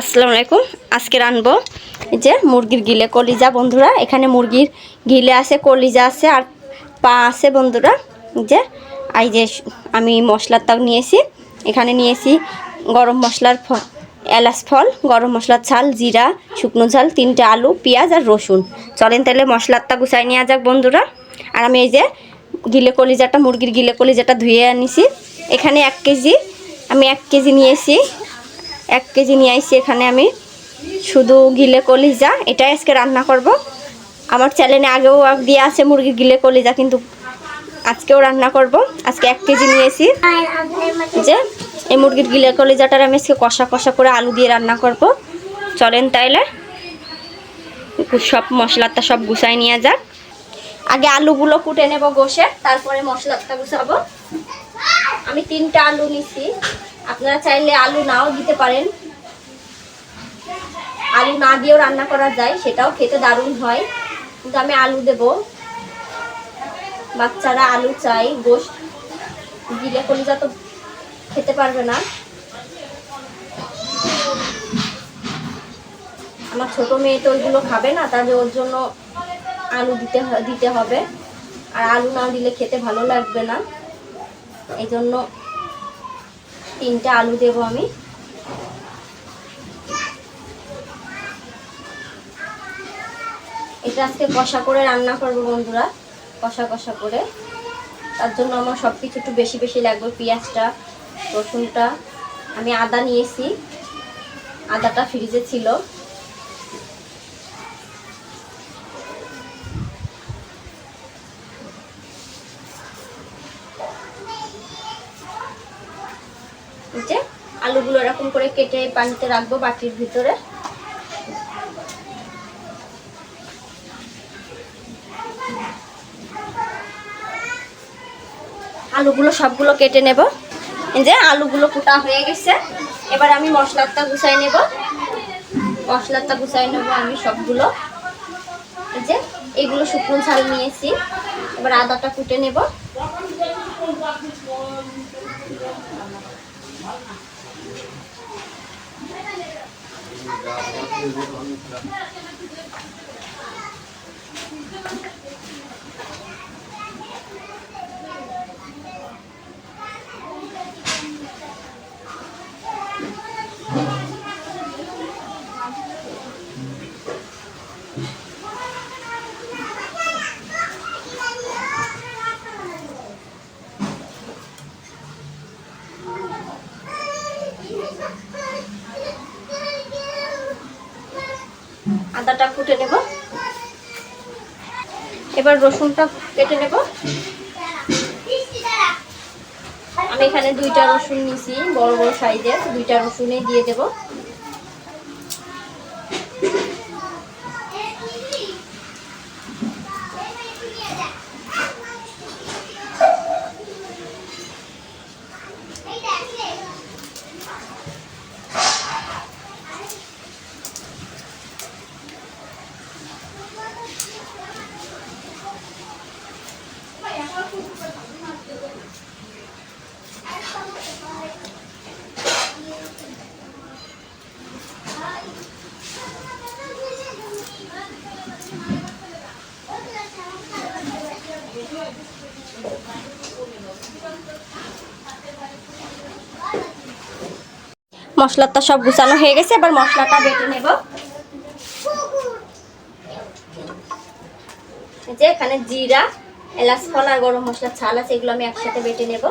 আসসালামু আলাইকুম। আজকে রানবো। এই যে মুরগির গিলে কলিজা, বন্ধুরা। এখানে মুরগির গিলে আছে, কলিজা আছে, আর পা আছে, বন্ধুরা। যে, এই যে আমি মশলার তাও নিয়েছি। এখানে নিয়েছি গরম মশলার ফল এলাচ ফল, গরম মশলার ছাল জিরা, শুকনো ঝাল, তিনটে আলু, পেঁয়াজ আর রসুন। চলেন তাহলে মশলার মশলারটা গুছাই নেওয়া যাক, বন্ধুরা। আর আমি এই যে গিলে কলিজাটা, মুরগির গিলে কলিজাটা ধুয়ে আনিছি। এখানে এক কেজি, আমি এক কেজি নিয়েছি এক কেজি নিয়ে আইছি এখানে আমি। শুধু গিলে কলিজা, এটাই আজকে রান্না করব। আমার চ্যানেলে আগেও দিয়ে আছে মুরগির গিলে কলিজা, কিন্তু আজকেও রান্না করব। আজকে এক কেজি নিয়েছি যে এই মুরগির গিলে কলিজাটার আমি আজকে কষা কষা করে আলু দিয়ে রান্না করব। চলেন তাইলে। সব মশলাটা সব গুছাই নিয়ে যাক। আগে আলুগুলো কুটে নেব গোসে তারপরে মশলাটা গুছাবো। আমি তিনটা আলু নিছি। আপনারা চাইলে আলু নাও দিতে পারেন। আলু না দিয়েও রান্না করা যায়, সেটাও খেতে দারুণ হয়। কিন্তু আমি আলু দেব। বাচ্চারা আলু চাই, গোস্ত। গিলে কলিজা তো খেতে পারবে না। আমার ছোট মেয়ে তো ওইগুলো খাবে না, তাহলে ওর জন্য আলু দিতে দিতে হবে। আর আলু না দিলে খেতে ভালো লাগবে না। এই জন্য তিনটা আলু দেব আমি। এটা আজকে কষা করে রান্না করব বন্ধুরা, কষা কষা করে। তার জন্য আমার সব কিছু একটু বেশি বেশি লাগবে, পেঁয়াজটা, রসুনটা। আমি আদা নিয়েছি, আদাটা ফ্রিজে ছিল। যে আলুগুলো এরকম করে কেটে পানিতে রাখব বাটির ভিতরে। আলুগুলো সবগুলো কেটে নেব। যে আলুগুলো কুটা হয়ে গেছে। এবার আমি মশলাটা গুছাই নেব। মশলাটা গুছাই নেব আমি সবগুলো। এই যে এগুলো শুকনো ঝাল নিয়েছি। এবার আদাটা কুটে নেব। Thank you. আদাটা কুটে নেব। এবার রসুনটা কেটে নেব। আমি এখানে দুইটা রসুন নিছি বড় বড় সাইজের, দুইটা রসুনই দিয়ে দেব। মশলাটা সব গুছানো হয়ে গেছে, এবার মশলাটা বেটে নেব। যে এখানে জিরা, এলাচ ফল আর গরম মশলার ছাল আছে, এগুলো আমি একসাথে বেটে নেব।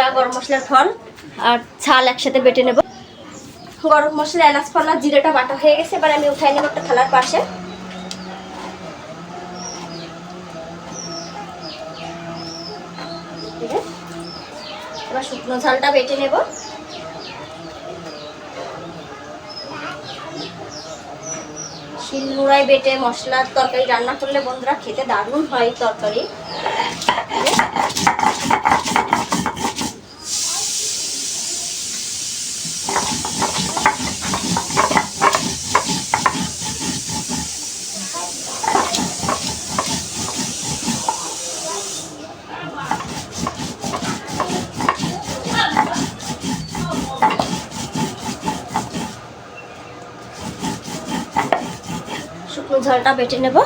জিরা, গরম মশলার ফল আর ছাল একসাথে বেটে নেব। গরম মশলা, এলাচ, ফল, জিরাটা বাটা হয়ে গেছে। এবার আমি উঠাই নেব একটা থালার পাশে। এবার শুকনো শুকনো ঝালটা বেটে নেব। শিলনোড়ায় বেটে মশলার তরকারি রান্না করলে বন্ধুরা খেতে দারুণ হয় তরকারি শুকনো ঝালটা বেটে নেব।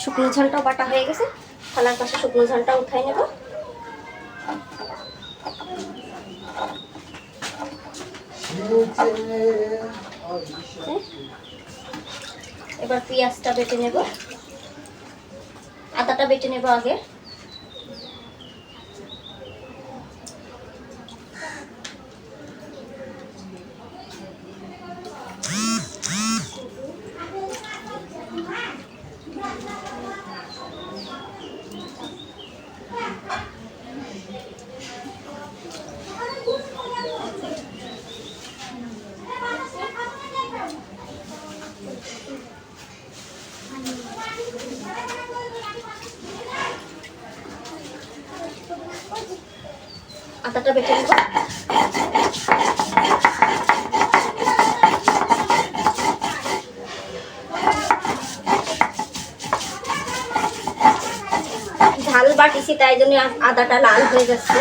শুকনো ঝালটাও বাটা হয়ে গেছে। থালার পাশে শুকনো ঝালটা উঠাই নেব। এবার পেঁয়াজটা বেটে নেব। আদাটা বেটে নেব আগে। আদাটা বেটে নেব। ঝাল বাটিছি তাই জন্য আদাটা লাল হয়ে যাচ্ছে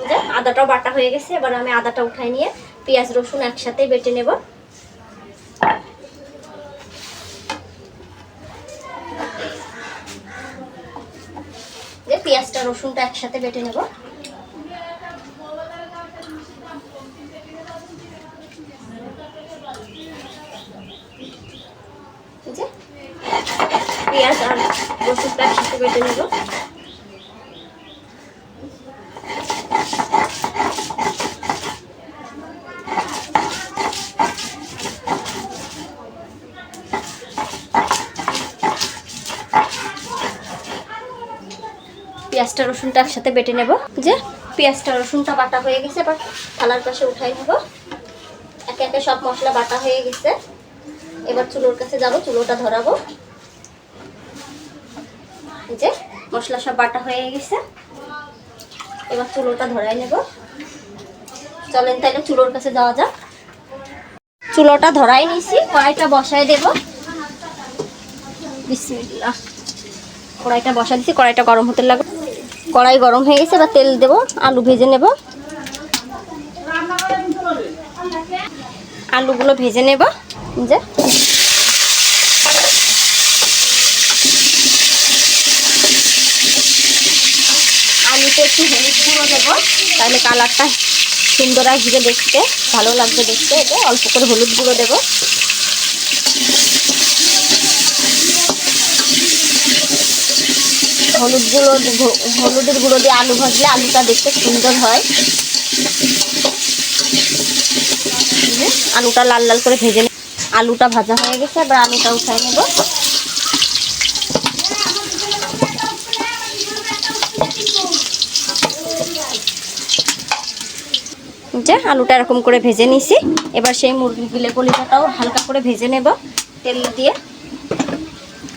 এই যে আদাটাও বাটা হয়ে গেছে, এবার আমি আদাটা উঠাই নিয়ে পেঁয়াজ, রসুন একসাথে বেটে নেব। যে পেঁয়াজটা, রসুনটা একসাথে বেটে নেব। যে পেঁয়াজ আর রসুনটা একসাথে বেটে নেব। পেঁয়াজটা রসুনটা একসাথে বেটে নেব। যে পেঁয়াজটা রসুনটা বাটা হয়ে গেছে, এবার থালার পাশে উঠাই নেব। একে একে সব মশলা বাটা হয়ে গেছে। এবার চুলোর কাছে যাব, চুলোটা ধরাবো। যে মশলা সব বাটা হয়ে গেছে। এবার চুলোটা ধরাই নেব। চলেন তাইলে চুলোর কাছে যাওয়া যাক। চুলোটা ধরাই নিছি কড়াইটা বসায় দেব। বিসমিল্লাহ। কড়াইটা বসা দিচ্ছি কড়াইটা গরম হতে লাগবে কড়াই গরম হয়ে গেছে, এবার তেল দেব, আলু ভেজে নেব। আলুগুলো ভেজে নেব, যে। আলুতে একটু হলুদ গুঁড়ো দেবো, তাহলে কালারটা সুন্দর আসবে দেখতে, ভালো লাগবে দেখতে এটা অল্প করে হলুদ গুঁড়ো দেবো। হলুদ গুঁড়ো হলুদের গুঁড়ো দিয়ে আলু ভাজলে আলুটা দেখতে সুন্দর হয়। আলুটা লাল লাল করে ভেজে আলুটা ভাজা হয়ে গেছে, এবার আলুটা উঠাই নেব। যে আলুটা এরকম করে ভেজে নিছি, এবার সেই মুরগির গিলে হালকা করে ভেজে নেব, তেল দিয়ে।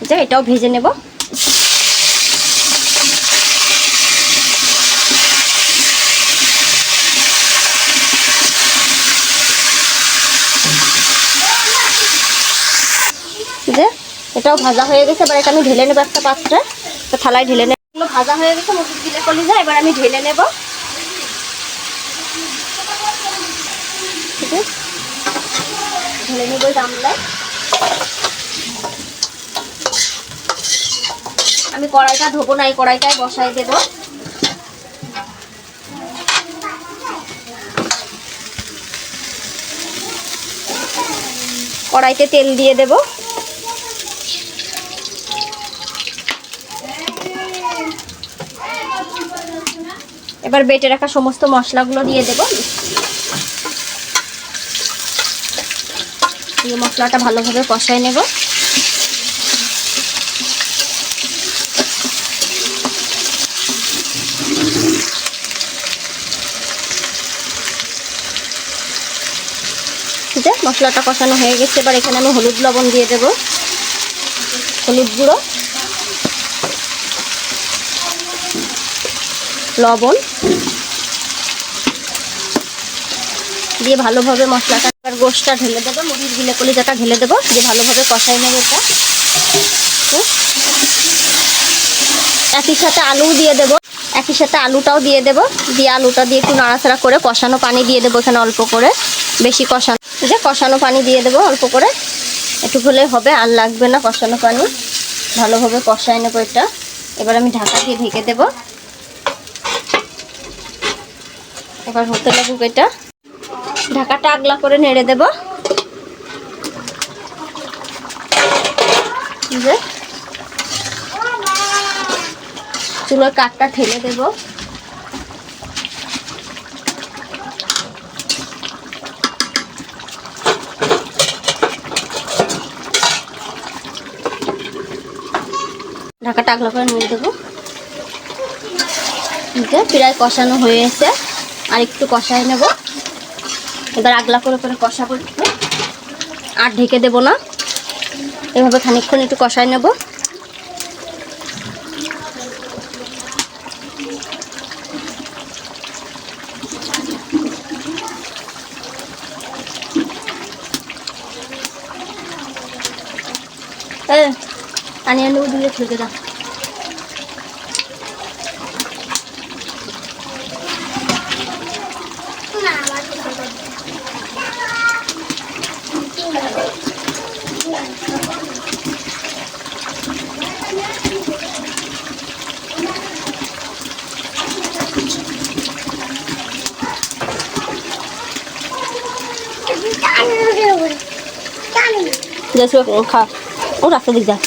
যে এটাও ভেজে নেব যে এটাও ভাজা হয়ে গেছে। এবার এটা আমি ঢেলে নেব একটা পাত্রে। একটা থালায় ঢেলে নেব। ভাজা হয়ে গেছে মুরগির গিলে কলিজা এবার আমি ঢেলে নেব। ঢেলে নেব গামলায় আমি কড়াইটা ধোবো না, এই কড়াইটাই বসাই দেবো। কড়াইতে তেল দিয়ে দেব। এবার বেটে রাখা সমস্ত মশলাগুলো দিয়ে দেব। দিয়ে মশলাটা ভালোভাবে কষাই নেব। মশলাটা কষানো হয়ে গেছে, এবার এখানে আমি হলুদ লবণ দিয়ে দেব। হলুদ গুঁড়ো। লবণ। দিয়ে ভালোভাবে মশলাটা এবার গোশটা ঢেলে দেবো। মুরগির গিলে কলিজাটা ঢেলে দেবো। দিয়ে ভালোভাবে কষাই নেব এটা। একই সাথে আলু দিয়ে দেবো। একই সাথে আলুটাও দিয়ে দেবো। দিয়ে আলুটা দিয়ে একটু নাড়াচাড়া করে কষানো পানি দিয়ে দেবো এখানে অল্প করে। বেশি কষানো যে কষানো পানি দিয়ে দেবো অল্প করে। একটু হলে হবে, আর লাগবে না কষানো পানি। ভালোভাবে কষাই নেব এটা। এবার আমি ঢাকা দিয়ে ঢেকে দেবো। এবার হতে লাগুক এটা। ঢাকাটা আগলা করে নেড়ে দেবো। যে। চুলোর কাঠটা ঠেলে দেবো। ঢাকাটা আগলা করে নিয়ে দেবো। প্রায় কষানো হয়ে এসে আর একটু কষাই নেব। এবার আগলা করে করে কষাবো একটু। আর ঢেকে দেবো না। এভাবে খানিকক্ষণ একটু কষাই নেব। আনিয়ে নেব দিলে ফেলতে দাও। যাচ্ছি খা। ও রাস্তা দিক যা।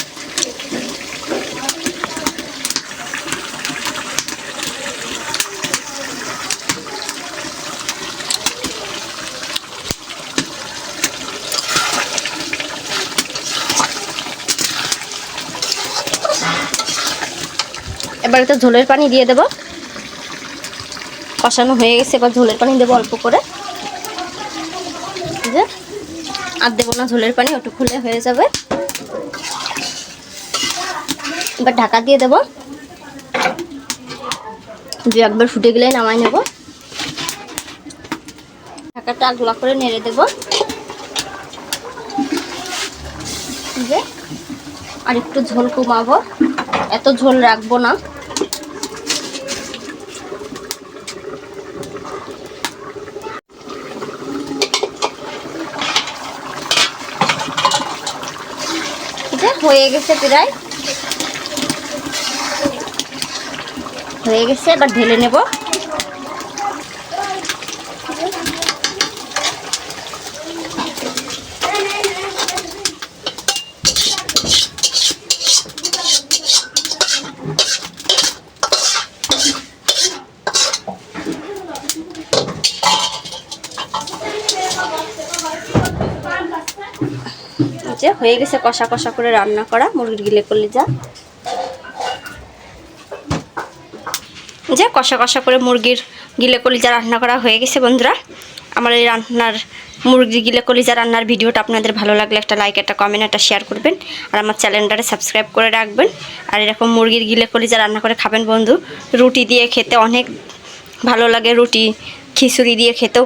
এবার ঝোলের পানি দিয়ে দেবো। কষানো হয়ে গেছে, এবার ঝোলের পানি দেবো অল্প করে। আর দেবো না ঝোলের পানি ওটু খুলে হয়ে যাবে। এবার ঢাকা দিয়ে দেবো। দু একবার ফুটে গেলে নামাই নেব। ঢাকাটা আগলা করে নেড়ে দেব। যে আর একটু ঝোল কমাবো। এত ঝোল রাখব না এটা হয়ে গেছে প্রায়। হয়ে গেছে এবার ঢেলে নেব। হয়ে গেছে কষা কষা করে রান্না করা। মুরগির গিলে করলে যা। কষা কষা করে মুরগির গিলে কলিজা রান্না করা হয়ে গেছে বন্ধুরা। আমার এই রান্নার, মুরগির গিলে কলিজা রান্নার ভিডিওটা আপনাদের ভালো লাগলে একটা লাইক একটা কমেন্ট একটা শেয়ার করবেন। আর আমার চ্যানেলটারে সাবস্ক্রাইব করে রাখবেন। আর এরকম মুরগির গিলে কলিজা রান্না করে খাবেন বন্ধু, রুটি দিয়ে খেতে অনেক ভালো লাগে। রুটি, খিচুড়ি দিয়ে খেতেও